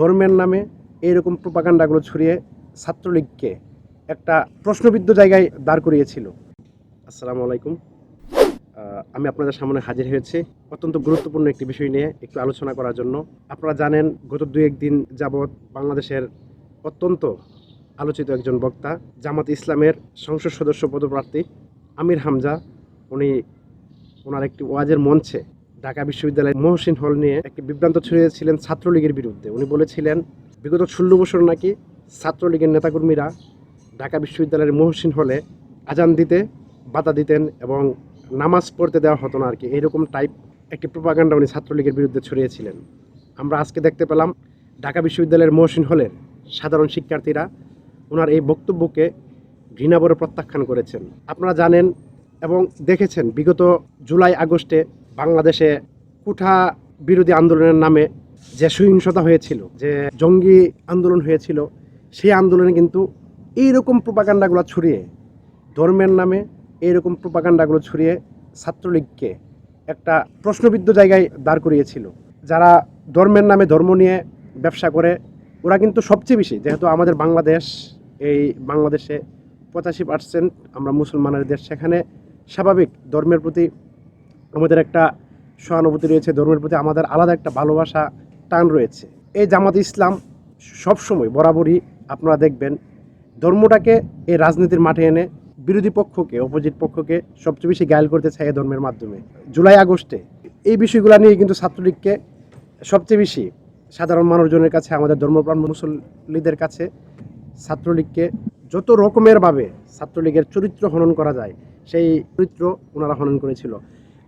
ধর্মের নামে এইরকম প্রপাগান্ডাগুলো ছড়িয়ে ছাত্রলীগকে একটা প্রশ্নবিদ্ধ জায়গায় দাঁড় করিয়েছিল। আসসালামু আলাইকুম। আমি আপনাদের সামনে হাজির হয়েছি অত্যন্ত গুরুত্বপূর্ণ একটি বিষয় নিয়ে একটু আলোচনা করার জন্য। আপনারা জানেন, গত দু একদিন যাবৎ বাংলাদেশের অত্যন্ত আলোচিত একজন বক্তা, জামাত ইসলামের সংসদ সদস্য পদপ্রার্থী আমির হামজা, উনি ওনার একটি ওয়াজের মঞ্চে ঢাকা বিশ্ববিদ্যালয়ের মহসিন হল নিয়ে একটি বিভ্রান্ত ছড়িয়েছিলেন ছাত্রলীগের বিরুদ্ধে। উনি বলেছিলেন, বিগত ষোলো বছর নাকি ছাত্রলীগের নেতাকর্মীরা ঢাকা বিশ্ববিদ্যালয়ের মহসিন হলে আজান দিতে বাধা দিতেন এবং নামাজ পড়তে দেওয়া হতো না আর কি এইরকম টাইপ একটি প্রপাগান্ডা উনি ছাত্রলীগের বিরুদ্ধে ছড়িয়েছিলেন। আমরা আজকে দেখতে পেলাম, ঢাকা বিশ্ববিদ্যালয়ের মহসিন হলের সাধারণ শিক্ষার্থীরা ওনার এই বক্তব্যকে ঘৃণাভরে প্রত্যাখ্যান করেছেন। আপনারা জানেন এবং দেখেছেন, বিগত জুলাই আগস্টে বাংলাদেশে কুঠা বিরোধী আন্দোলনের নামে যে সহিংসতা হয়েছিল, যে জঙ্গি আন্দোলন হয়েছিল, সেই আন্দোলনে কিন্তু এইরকম প্রপাগান্ডাগুলো ছড়িয়ে, ধর্মের নামে এইরকম প্রপাগান্ডাগুলো ছড়িয়ে ছাত্রলীগকে একটা প্রশ্নবিদ্ধ জায়গায় দাঁড় করিয়েছিল। যারা ধর্মের নামে ধর্ম নিয়ে ব্যবসা করে, ওরা কিন্তু সবচেয়ে বেশি, যেহেতু আমাদের বাংলাদেশ, এই বাংলাদেশে পঁচাশি পার্সেন্ট আমরা মুসলমানের দেশ, সেখানে স্বাভাবিক ধর্মের প্রতি আমাদের একটা সহানুভূতি রয়েছে, ধর্মের প্রতি আমাদের আলাদা একটা ভালোবাসা টান রয়েছে। এই জামাত ইসলাম সবসময় বরাবরই আপনারা দেখবেন ধর্মটাকে এই রাজনীতির মাঠে এনে বিরোধী পক্ষকে অপোজিট পক্ষকে সবচেয়ে বেশি গায়েল করতে চায় এই ধর্মের মাধ্যমে। জুলাই আগস্টে এই বিষয়গুলো নিয়ে কিন্তু ছাত্রলীগকে সবচেয়ে বেশি সাধারণ মানুষজনের কাছে, আমাদের ধর্মপ্রাণ মুসল্লিদের কাছে ছাত্রলীগকে যত রকমের ভাবে ছাত্রলীগের চরিত্র হনন করা যায়, সেই চরিত্র ওনারা হনন করেছিল।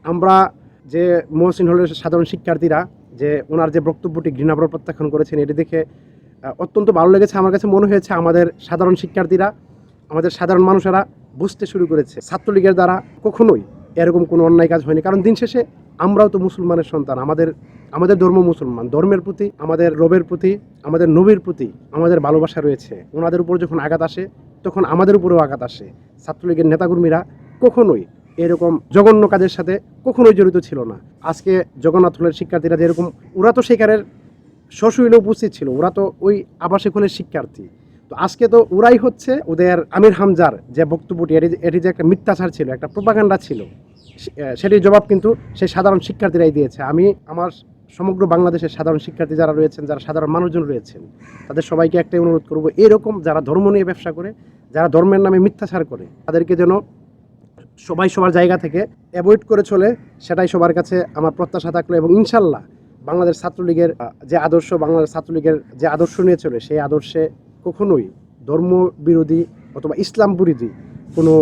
আমরা যে মহসিন হলের সাধারণ শিক্ষার্থীরা, যে ওনার যে বক্তব্যটি ঘৃণাভর প্রত্যাখ্যান করেছেন, এটি দেখে অত্যন্ত ভালো লেগেছে। আমার কাছে মনে হয়েছে আমাদের সাধারণ শিক্ষার্থীরা, আমাদের সাধারণ মানুষেরা বুঝতে শুরু করেছে। ছাত্রলীগের দ্বারা কখনোই এরকম কোনো অন্যায় কাজ হয়নি। কারণ দিন শেষে আমরাও তো মুসলমানের সন্তান। আমাদের আমাদের ধর্ম মুসলমান। ধর্মের প্রতি, আমাদের রবের প্রতি, আমাদের নবীর প্রতি আমাদের ভালোবাসা রয়েছে। ওনাদের উপর যখন আঘাত আসে, তখন আমাদের উপরেও আঘাত আসে। ছাত্রলীগের নেতাকর্মীরা কখনোই এরকম জঘন্য কাজের সাথে কখনোই জড়িত ছিল না। আজকে জগন্নাথ হলের শিক্ষার্থীরা যেরকম, ওরা তো সেখানের সশরীরে উপস্থিত ছিল, ওরা তো ওই আবাসিক হলের শিক্ষার্থী। তো আজকে তো ওরাই হচ্ছে ওদের আমির হামজার যে বক্তব্যটি, এটি এটি যে একটা মিথ্যাচার ছিল, একটা প্রপাগান্ডা ছিল সেটির জবাব কিন্তু সেই সাধারণ শিক্ষার্থীরাই দিয়েছে। আমি আমার সমগ্র বাংলাদেশের সাধারণ শিক্ষার্থী যারা রয়েছেন, যারা সাধারণ মানুষজন রয়েছেন, তাদের সবাইকে একটাই অনুরোধ করব, এরকম যারা ধর্ম নিয়ে ব্যবসা করে, যারা ধর্মের নামে মিথ্যাচার করে, তাদেরকে যেন সবাই সবার জায়গা থেকে অ্যাভয়েড করে চলে, সেটাই সবার কাছে আমার প্রত্যাশা থাকল এবং ইনশাল্লাহ বাংলাদেশ ছাত্রলীগের যে আদর্শ, বাংলাদেশ ছাত্রলীগের যে আদর্শ নিয়ে চলে, সেই আদর্শে কখনোই ধর্ম বিরোধী অথবা ইসলাম বিরোধী কোনো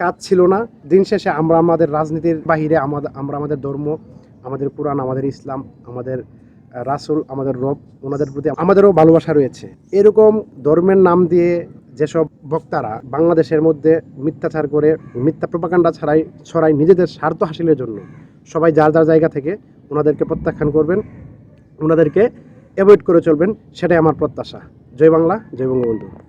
কাজ ছিল না। দিন শেষে আমরা আমাদের রাজনীতির বাহিরে আমাদের আমরা আমাদের ধর্ম, আমাদের পুরাণ আমাদের ইসলাম, আমাদের রাসূল, আমাদের রব, ওনাদের প্রতি আমাদেরও ভালোবাসা রয়েছে। এরকম ধর্মের নাম দিয়ে যেসব বক্তারা বাংলাদেশের মধ্যে মিথ্যাচার করে, মিথ্যা প্রপাকাণ্ডা ছাড়াই, ছড়াই নিজেদের স্বার্থ হাসিলের জন্য সবাই যার যার জায়গা থেকে ওনাদেরকে প্রত্যাখ্যান করবেন, ওনাদেরকে অ্যাভয়েড করে চলবেন, সেটাই আমার প্রত্যাশা। জয় বাংলা, জয় বঙ্গবন্ধু।